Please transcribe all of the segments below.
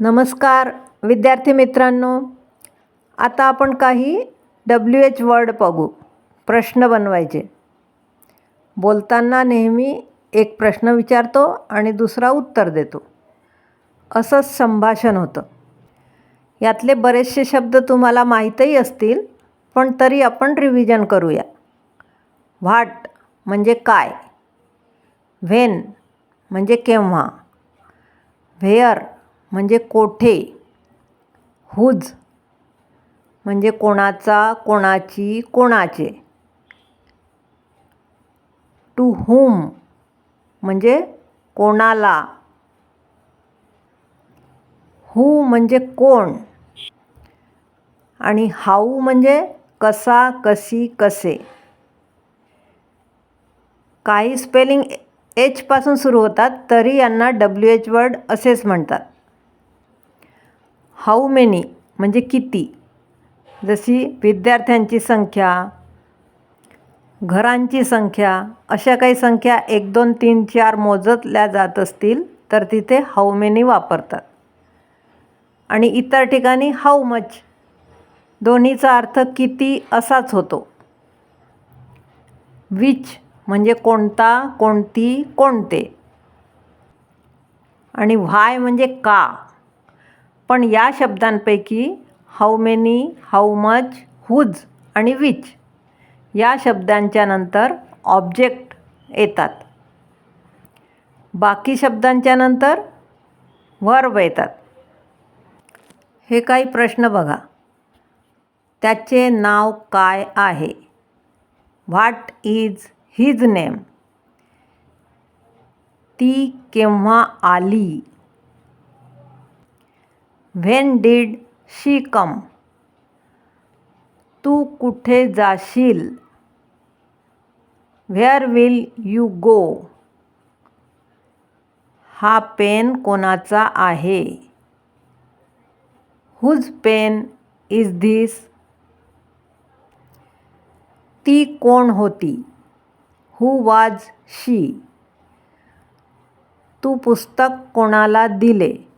नमस्कार विद्यार्थी मित्रांनो. आता आपण काही डब्ल्यू एच वर्ड बघू. प्रश्न बनवायचे. बोलताना नेहमी एक प्रश्न विचारतो आणि दुसरा उत्तर देतो. असंच संभाषण होतं. यातले बरेचसे शब्द तुम्हाला माहीतही असतील पण तरी आपण रिव्हिजन करूया. व्हाट म्हणजे काय? व्हेन म्हणजे केव्हा? व्हेअर म्हणजे कोठे? हुज. म्हणजे कोणाचा कोणाची कोणाचे? To whom. म्हणजे कोणाला? हू म्हणजे कोण? आणि हाऊ म्हणजे कसा कशी कसे? काही स्पेलिंग एचपासून सुरू होतात तरी यांना डब्ल्यू एच वर्ड असेच म्हणतात. हाऊ मेनी म्हणजे किती? जशी विद्यार्थ्यांची संख्या घरांची संख्या अशा काही संख्या एक दोन तीन चार मोजतल्या जात असतील तर तिथे हाऊ मेनी वापरतात. आणि इतर ठिकाणी हाऊ मच दोन्हीचा अर्थ किती असाच होतो. विच म्हणजे कोणता कोणती कोणते. आणि व्हाय म्हणजे का? पण या शब्दांपैकी how many how much whose आणि विच या शब्दांच्या नंतर ऑब्जेक्ट येतात. बाकी शब्दांच्या नंतर वर्ब येतात. हे काही प्रश्न बघा. त्याचे नाव काय आहे? व्हॉट इज हिज नेम ती केव्हा आली? व्हेन डीड शी कम तू कुठे जाशील? व्हेअर विल यू गो हा पेन कोणाचा आहे? हुज पेन इज धिस ती कोण होती? हू वाज शी तू पुस्तक कोणाला दिले?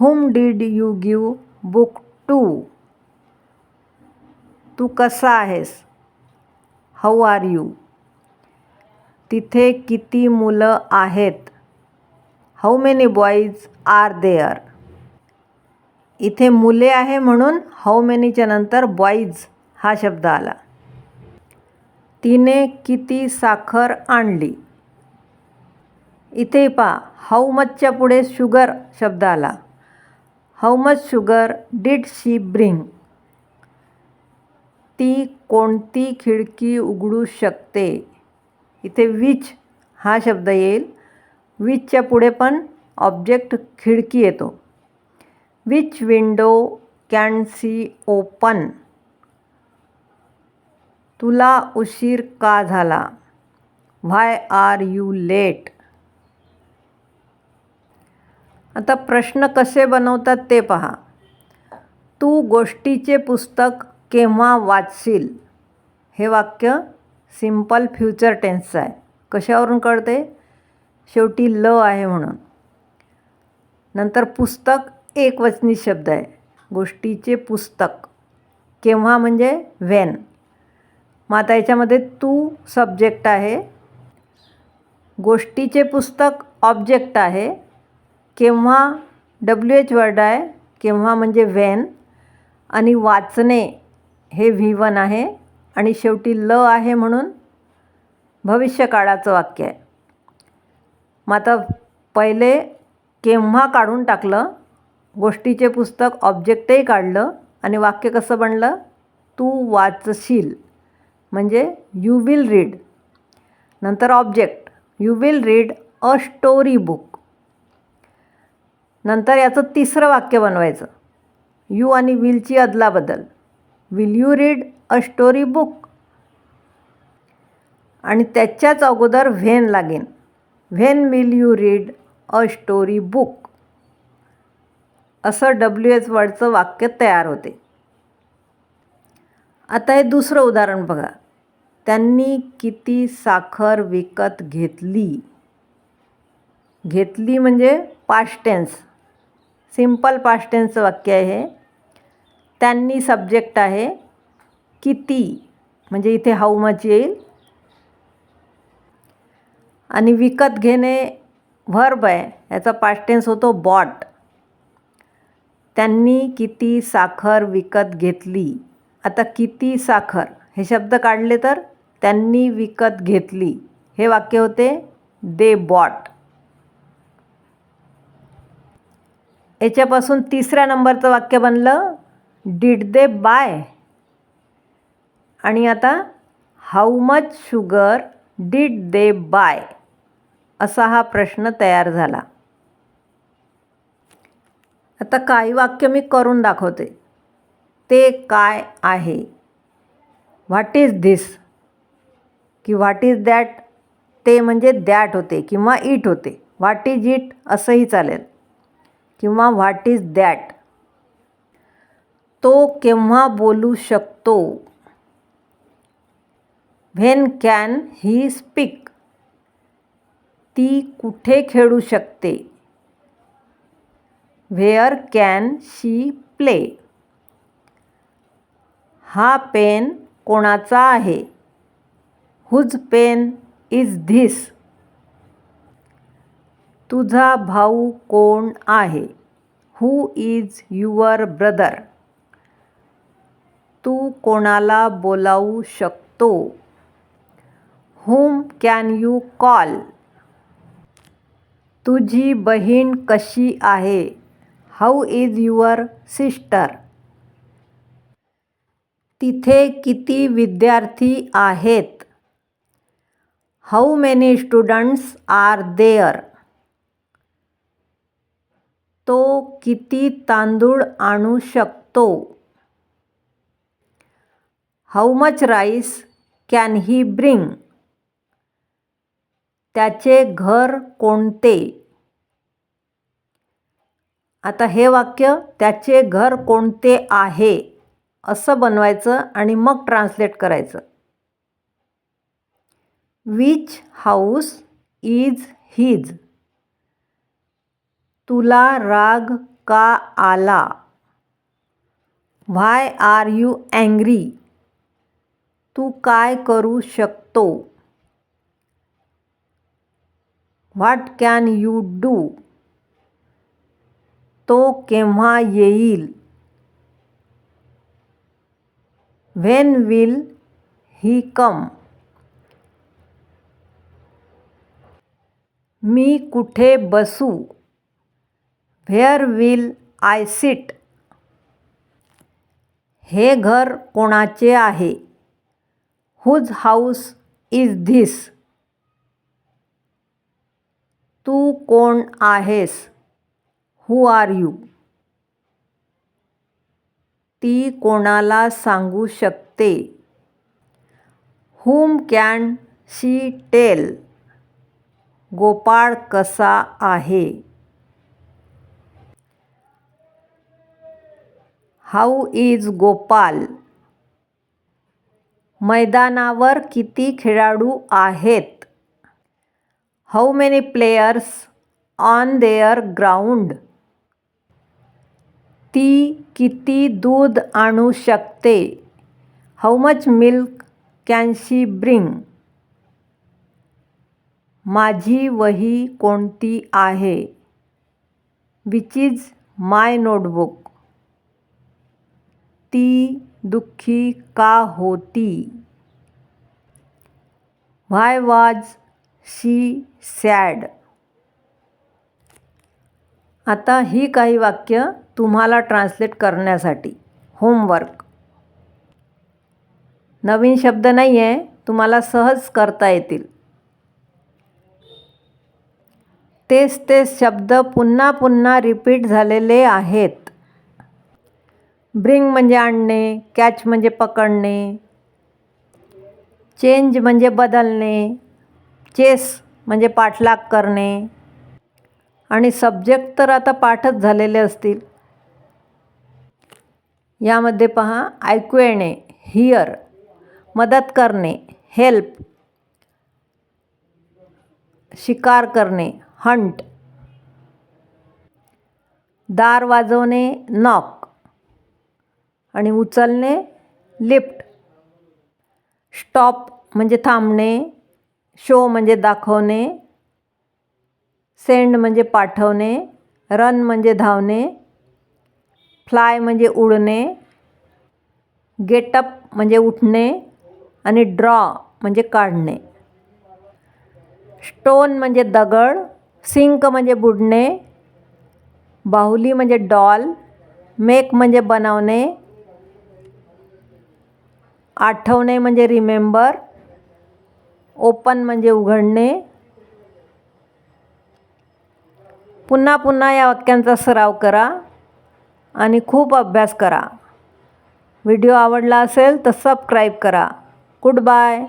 Whom did you give book to तू कसा आहेस? हाऊ आर यू तिथे किती मुलं आहेत? How many boys are there इथे मुले आहे म्हणून हाऊ मेनीच्या नंतर बॉईज हा शब्द आला. तिने किती साखर आणली? इथे पहा हाऊ मचच्या पुढे शुगर शब्द आला. How much sugar did she bring ती कोणती खिडकी उघडू शकते? इथे विच हा शब्द येईल. विचच्या पुढे पण ऑब्जेक्ट खिडकी येतो. Which window can she open तुला उशीर का झाला? व्हाय आर यू लेट आता प्रश्न कसे बनवतात ते पहा. तू गोष्टीचे पुस्तक केव्हा वाचशील? हे वाक्य सिंपल फ्युचर टेन्सचं आहे. कशावरून कळते? शेवटी ल आहे म्हणून. नंतर पुस्तक एकवचनी शब्द आहे. गोष्टीचे पुस्तक. केव्हा म्हणजे? व्हेन मग आता याच्यामध्ये तू सब्जेक्ट आहे. गोष्टीचे पुस्तक ऑब्जेक्ट आहे. केव्हा डब्ल्यू एच वर्ड आहे केव्हा म्हणजे व्हेन आणि वाचणे हे व्ही वन आहे आणि शेवटी ल आहे म्हणून भविष्यकाळाचं वाक्य आहे. मग आता पहिले केव्हा काढून टाकलं गोष्टीचे पुस्तक ऑब्जेक्टही काढलं आणि वाक्य कसं बनलं? तू वाचशील म्हणजे यू विल रीड नंतर object you will read a story book नंतर याचं तिसरं वाक्य बनवायचं. यू आणि विलची अदलाबदल. Will you read a story book आणि त्याच्याच अगोदर व्हेन लागेन. When will you read a story book असं डब्ल्यू एच वर्डचं वाक्य तयार होते. आता हे दुसरं उदाहरण बघा. त्यांनी किती साखर विकत घेतली? घेतली म्हणजे पास्ट टेन्स सिंपल पास्टेन्सचं वाक्य आहे त्यांनी सब्जेक्ट आहे किती म्हणजे इथे हाऊ मच येईल. आणि विकत घेणे व्हर्ब आहे याचा पास्टेन्स होतो बॉट त्यांनी किती साखर विकत घेतली. आता किती साखर हे शब्द काढले तर त्यांनी विकत घेतली. हे वाक्य होते दे बॉट याच्यापासून तिसऱ्या नंबरचं वाक्य बनलं डिड दे बाय आणि आता how much sugar did they buy असा हा प्रश्न तयार झाला. आता काही वाक्य मी करून दाखवते. ते काय आहे? व्हॉट इज धिस की व्हॉट इज दॅट ते म्हणजे दॅट होते किंवा इट होते. व्हॉट इज इट असंही चालेल. किंवा व्हॉट इज दॅट तो केव्हा बोलू शकतो? व्हेन कॅन ही स्पीक ती कुठे खेळू शकते? व्हेअर कॅन शी प्ले हा पेन कोणाचा आहे? हुज पेन इज धिस तुझा भाऊ कोण आहे? हू इज युअर ब्रदर तू कोणाला बोलावू शकतो? हुम कॅन यू कॉल तुझी बहीण कशी आहे? हाऊ इज युअर सिस्टर तिथे किती विद्यार्थी आहेत? How many students are there तो किती तांदूळ आणू शकतो? How much rice can he bring त्याचे घर कोणते? आता हे वाक्य त्याचे घर कोणते आहे? असं बनवायचं आणि मग ट्रान्सलेट करायचं. विच हाऊस इज हिज तुला राग का आला? व्हाय आर यू अँग्री तू काय करू शकतो? व्हॉट कॅन यू डू तो केव्हा येईल? व्हेन विल ही कम मी कुठे बसू? व्हेअर विल आय सिट हे घर कोणाचे आहे? हुज हाऊस इज धिस तू कोण आहेस? हू आर यू ती कोणाला सांगू शकते? Whom can she tell Gopal कसा आहे? How is Gopal? मैदानावर किती खेळाडू आहेत? How many players on their ground? ती किती दूध आणू शकते? How much milk can she bring? माझी वही कोणती आहे? Which is my notebook. ती दुःखी का होती? Why was she sad. आता ही काही वाक्य तुम्हाला ट्रान्सलेट करण्यासाठी. होमवर्क नवीन शब्द नाही आहे तुम्हाला सहज करता येतील. तेच तेच शब्द पुन्हा पुन्हा रिपीट झालेले आहेत. ब्रिंग म्हणजे आणणे कॅच म्हणजे पकडणे चेंज म्हणजे बदलणे चेस म्हणजे पाठलाग करणे. आणि सब्जेक्ट तर आता पाठच झालेले असतील. यामध्ये पहा ऐकू येणे हिअर मदत करणे हेल्प शिकार करणे हंट दार वाजवणे नॉक आणि उचलणे लिफ्ट. स्टॉप म्हणजे थांबणे शो म्हणजे दाखवणे सेंड म्हणजे पाठवणे रन म्हणजे धावणे फ्लाय म्हणजे उडणे गेटअप म्हणजे उठणे आणि ड्रॉ म्हणजे काढणे. स्टोन म्हणजे दगड सिंक म्हणजे बुडणे बाहुली म्हणजे डॉल मेक म्हणजे बनवणे आठवणे म्हणजे रिमेंबर ओपन म्हणजे उघडणे. पुन्हा पुन्हा या वाक्यांचा सराव करा आणि खूप अभ्यास करा. व्हिडिओ आवडला असेल तर सबस्क्राईब करा. Good bye